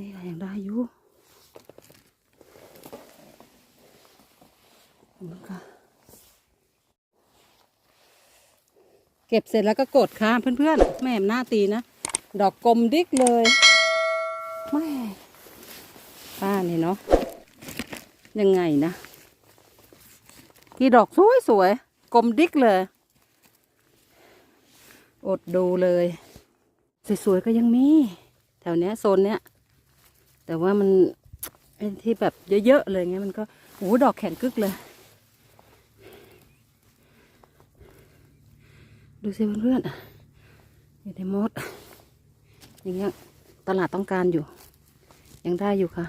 นี่ก็ยังได้อยู่เก็บเสร็จแล้วก็กดค่ะเพื่อนๆแม่มหน้าตีนะ ดอกกลมดิกเลยแม่ป้านี่เนาะยังไงนะที่ดอกสวยสวยๆกลมดิกเลย อดดูเลย สวยๆก็ยังมี แถวเนี้ยโซนเนี้ย แต่ว่ามันไอ้ที่แบบเยอะๆเลยเงี้ยมันก็โอ้โหดอกแข็งกึกเลย ดูสิเพื่อนๆอยู่ในมดอย่างเงี้ยตลาดต้องการอยู่ ยังได้อยู่ค่ะ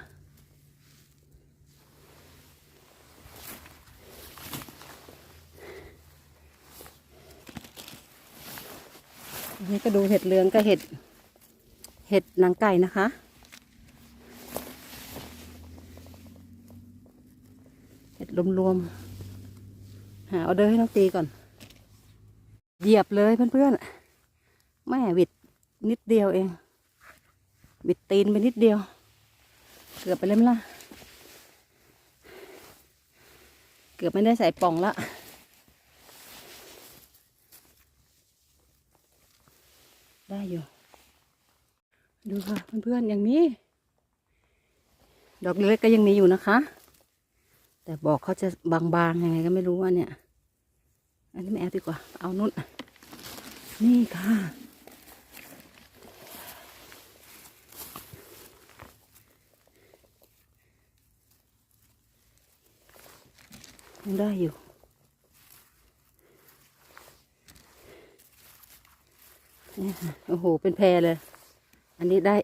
นนี้ก็ดูเห็ดเหลืองกับเห็ด เห็ดหนางไก่นะคะ เห็ด รวมๆ หาเออเดอร์ให้น้องตีก่อน เหยียบเลยเพื่อนๆ แม่วิดนิดเดียวเอง บิดตีนไปนิดเดียว เกือบไปเลยมั้ยล่ะเกือบไม่ได้ใส่ป่องละได้อยู่ ดูค่ะเพื่อนๆอย่างนี้ ดอกเล็กก็ยังมีอยู่นะคะ แต่บอกเขาจะบางๆยังไงก็ไม่รู้ว่าเนี่ย อันนี้ไม่เอาดีกว่า เอานุ่น นี่ค่ะ ยังได้อยู่นี่ค่ะโอ้โห เป็นแพรเลย อันนี้ได้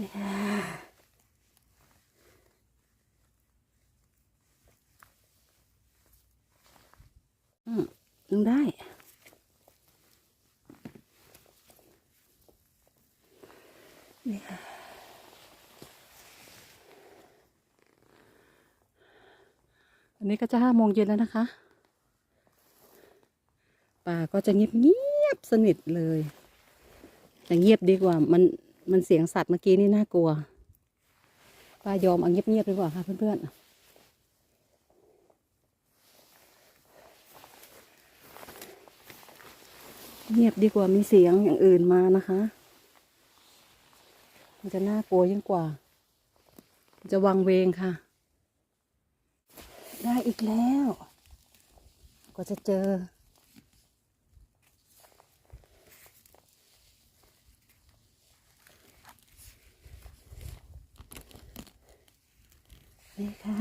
นี่ค่ะอืมยังได้นี่ค่ะอันนี้ก็จะห้าโมงเย็นแล้วนะคะ ป่าก็จะเงียบเงียบสนิทเลย แต่เงียบดีกว่ามัน มันเสียงสัตว์เมื่อกี้นี่น่ากลัวป้ายอมเอาเงียบๆดีกว่าค่ะเพื่อนๆเงียบดีกว่ามีเสียงอย่างอื่นมานะคะ มันจะน่ากลัวยิ่งกว่า จะวังเวงค่ะ ได้อีกแล้ว ก็จะเจอ นี่ค่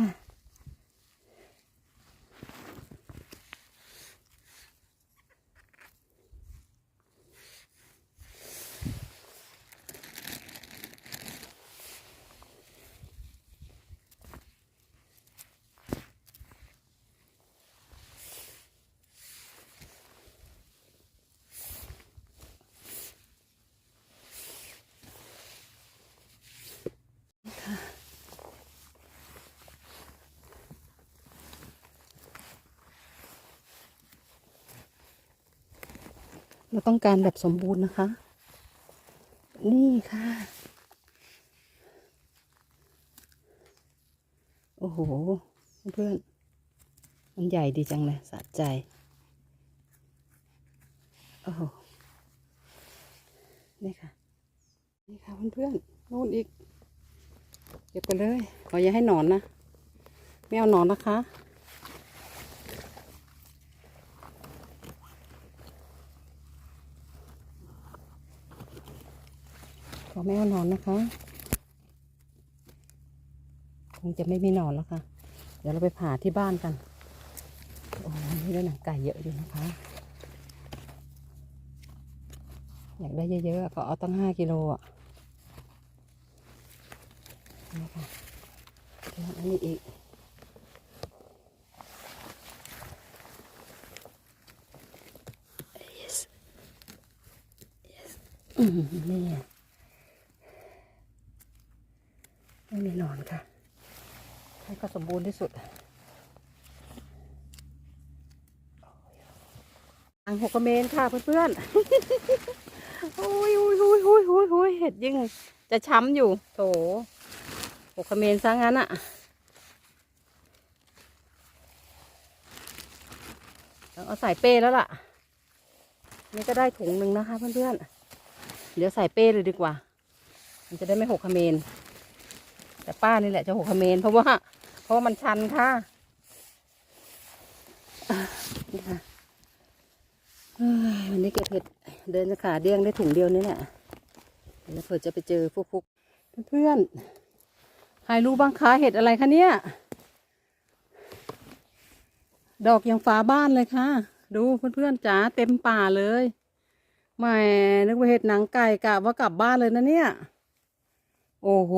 เราต้องการแบบสมบูรณ์นะคะ นี่ค่ะ โอ้โห เพื่อน มันใหญ่ดีจังเลยสะใจ โอ้โห นี่ค่ะ นี่ค่ะเพื่อนๆนู่นอีก เก็บไปเลย ขออย่าให้หนอนนะ ไม่เอาหนอนนะคะ ขอไม่เอานอนนะคะ คงจะไม่มีนอนแล้วค่ะ เดี๋ยวเราไปผ่าที่บ้านกัน โอ้ยนี่ได้หนังไก่เยอะอยู่นะคะ อยากได้เยอะๆก็เอาตั้งห้ากิโลอะนี่ค่ะแล้วอันนี้อีก yes yes อืมนี่ไม่มีหน อนค่ะ ให้ก็สมบูรณ์ที่สุดอังหกกระเมนค่ะเพื่อนๆโอ้ยโอ้ยโอ้ยโอ้ยโอ้ยโอ้ยเห็ดยิ่งจะช้ำอยู่โถหกกระเมนซะงั้นอะต้องเอาใส่เป้แล้วล่ะ นี่ก็ได้ถุงหนึ่งนะคะเพื่อนๆ เดี๋ยวใส่เป้เลยดีกว่า มันจะได้ไม่หกขเมน แต่ป้านี่แหละจะหกเมนเพราะว่า เพราะว่ามันชันค่ะนี่ค่ะวันนี้เก็บเห็ดเดินขาเดี้ยงได้ถุงเดียวนี่แหละเดี๋ยวเผื่อจะไปเจอพวกพวกเพื่อนๆใครรู้บ้างคะเห็ดอะไรคะเนี่ย ดอกยังฟ้าบ้านเลยค่ะ ดูเพื่อนๆจ๋าเต็มป่าเลยแหม่นึกว่าเห็ดหนังไก่กะว่ากลับบ้านเลยนะเนี่ย โอ้โห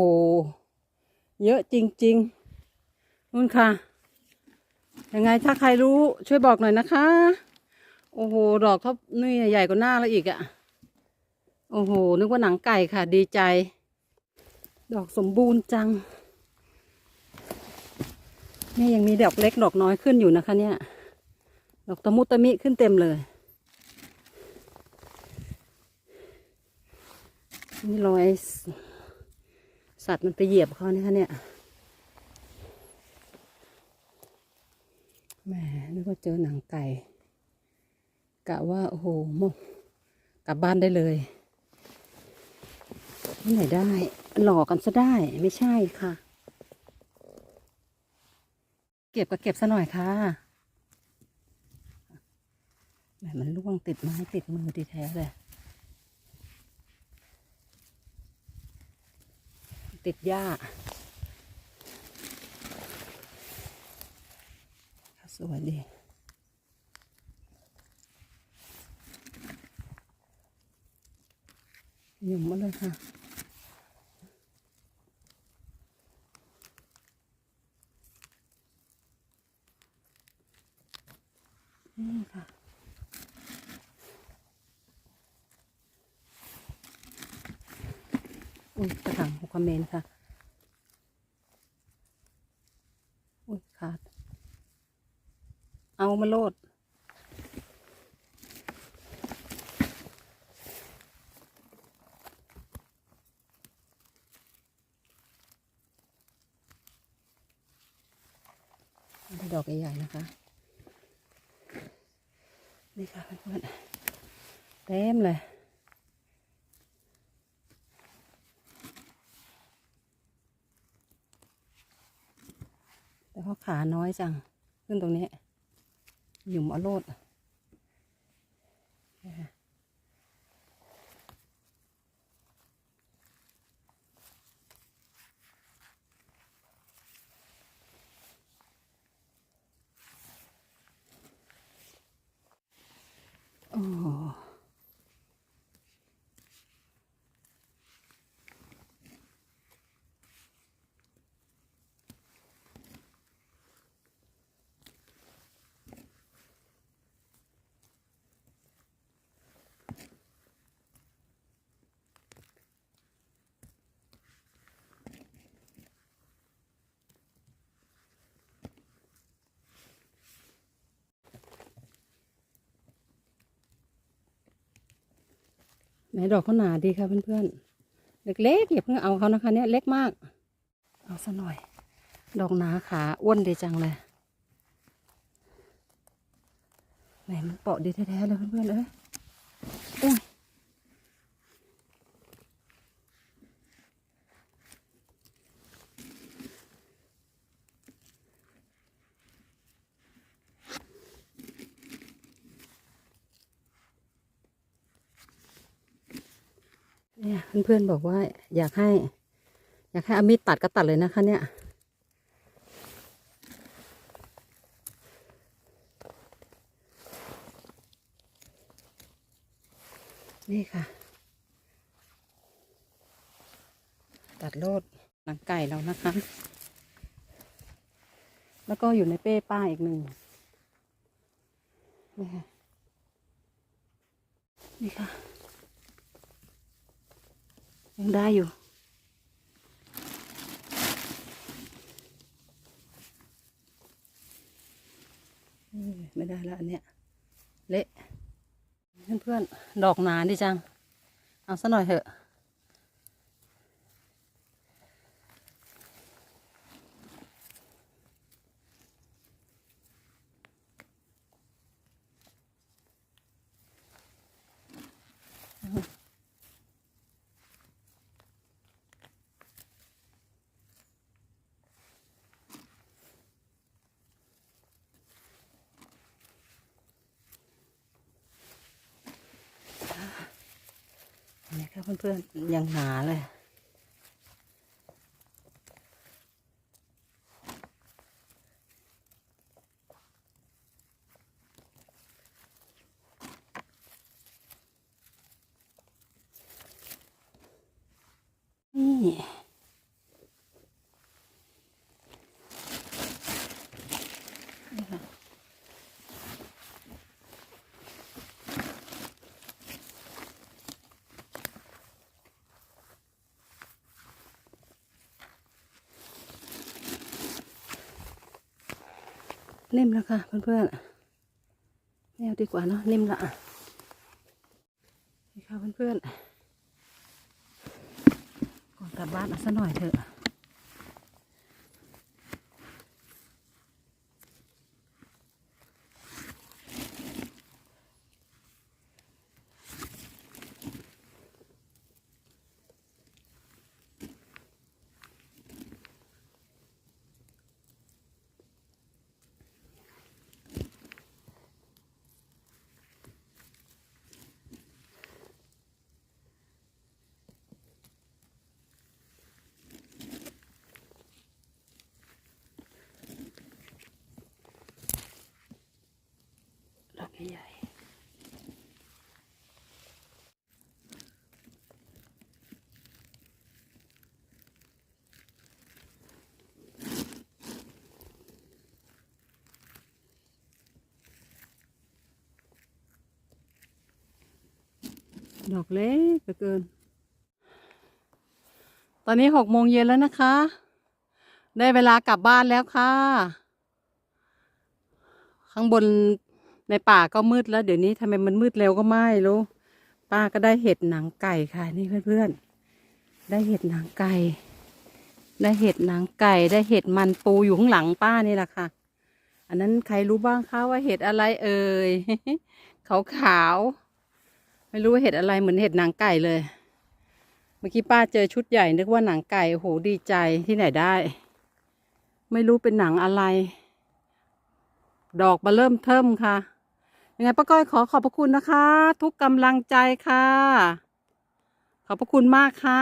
เยอะจริงๆนู่นค่ะ ยังไงถ้าใครรู้ช่วยบอกหน่อยนะคะ โอ้โห ดอกเขานี่ใหญ่กว่าหน้าแล้วอีกอะ่ะ โอ้โห นึกว่าหนังไก่ค่ะ ดีใจ ดอกสมบูรณ์จัง นี่ยังมีดอกเล็กดอกน้อยขึ้นอยู่นะคะ เนี่ย ดอกตะมุตะมิขึ้นเต็มเลยนี่รอย สัตว์มันไปเหยียบเขาเนี่ยค่ะเนี่ยแหมนึกว่าเจอหนังไก่กะว่า โอ้โหมกลับบ้านได้เลยที่ไหนได้ หลอกกันซะได้ไม่ใช่ค่ะ เก็บก็เก็บซะหน่อยค่ะแหมมันล่วงติดไม้ติดมือดีแท้เลย ติดหญ้าสวยดีหยุ่มมาเลยค่ะนี่ค่ะ อุ้ยกระถางหกคอมเมนต์ค่ะ อุ้ยขาด เอามาโลดได้ดอกใหญ่ๆนะคะ นี่ค่ะเพื่อนๆเต็มเลย แต่เขาน้อยจัง ขึ้นตรงนี้ หยุ่มอโลดโอ้ ไหนดอกเขาหนาดีค่ะเพื่อนๆ เล็กๆอย่าเพิ่งเอาเขานะคะ เนี่ยเล็กมาก เอาซะหน่อย ดอกหนาขาอ้วนดีจังเลยไหนมันเปาะดีแท้ๆเลยเพื่อนๆเอ้ย เนี่ยเพื่อนๆบอกว่าอยากให้ อยากให้อามิดตัดก็ตัดเลยนะคะ เนี่ยนี่ค่ะ ตัดโลดหนังไก่เรานะคะ แล้วก็อยู่ในเป้ป้าอีกหนึ่งนี่ค่ะนี่ค่ะ ยังได้อยู่ ไม่ได้แล้วอันเนี้ย เละ เพื่อนๆ ดอกหนาดิจัง เอาซะหน่อยเถอะ นี่ครับเพื่อนๆยังหนาเลย นี่นี่ค่ะ นิ่มแล้วค่ะเพื่อนๆแม่อาดีกว่าเนาะนิ่มละนี่ค่ะเพื่อนๆก่อนกลับบ้านเอสักหน่อยเถอะ ดอกเล็กเหลือเกิน ตอนนี้หกโมงเย็นแล้วนะคะ ได้เวลากลับบ้านแล้วค่ะ ข้างบนในป่าก็มืดแล้ว เดี๋ยวนี้ทำไมมันมืดเร็วก็ไม่รู้ ป้าก็ได้เห็ดหนังไก่ค่ะ นี่เพื่อนๆ ได้เห็ดหนังไก่ ได้เห็ดหนังไก่ ได้เห็ดมันปูอยู่ข้างหลังป้านี่แหละค่ะ อันนั้นใครรู้บ้างคะว่าเห็ดอะไรเอ่ยขาวขาวๆ ไม่รู้ว่าเห็ดอะไรเหมือนเห็ดหนังไก่เลย เมื่อกี้ป้าเจอชุดใหญ่นึกว่าหนังไก่โอ้โหดีใจที่ไหนได้ ไม่รู้เป็นหนังอะไร ดอกมาเริ่มเทิมค่ะ ยังไงป้าก้อยขอขอบพระคุณนะคะ ทุกกำลังใจค่ะ ขอบพระคุณมากค่ะ